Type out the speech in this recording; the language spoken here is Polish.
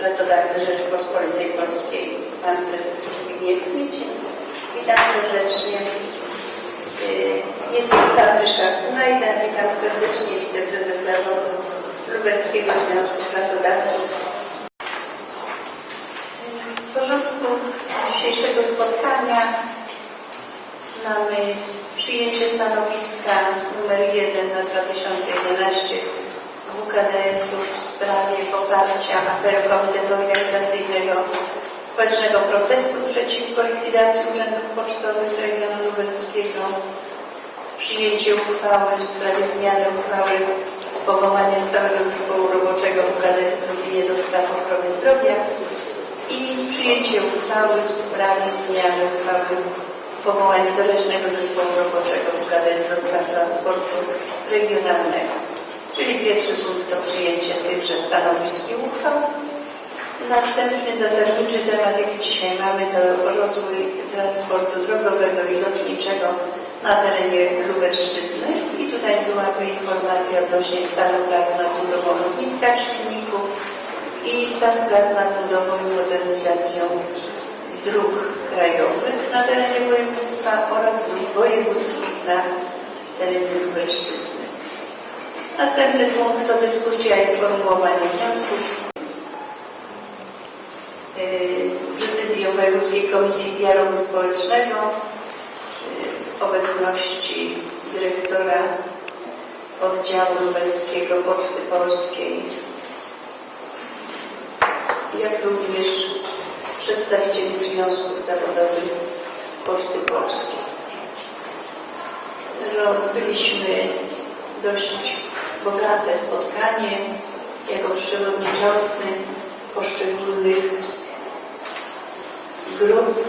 pracodawcy Rzeczypospolitej Polskiej, pan prezes Zbigniew Micic. Witam serdecznie. Y, Jestem Patrycja Kunajda, witam serdecznie wiceprezes zarządu Lubelskiego Związku Pracodawców. W porządku dzisiejszego spotkania mamy przyjęcie stanowiska numer 1 na 2011 WKDS-u sprawie poparcia afery Komitetu Organizacyjnego Społecznego Protestu przeciwko likwidacji urzędów pocztowych regionu lubelskiego, przyjęcie uchwały w sprawie zmiany uchwały powołania stałego zespołu roboczego WKDS w Lublinie do spraw ochrony zdrowia i przyjęcie uchwały w sprawie zmiany uchwały powołania doraźnego zespołu roboczego WKDS do spraw transportu regionalnego. Czyli pierwszy punkt to przyjęcie tychże stanowisk i uchwał. Następny zasadniczy temat, jaki dzisiaj mamy, to rozwój transportu drogowego i lotniczego na terenie Lubelszczyzny. I tutaj byłaby informacja odnośnie stanu prac nad budową lotniska w Świdniku i stan prac nad budową i modernizacją dróg krajowych na terenie województwa oraz dróg wojewódzkich na terenie Lubelszczyzny. Następny punkt to dyskusja i sformułowanie wniosków. Yy, Prezydium Wojewódzkiej Komisji Dialogu Społecznego yy, w obecności dyrektora oddziału lubelskiego Poczty Polskiej, jak również przedstawicieli związków zawodowych Poczty Polskiej. że Odbyliśmy dość bogate spotkanie jako przewodniczący poszczególnych grup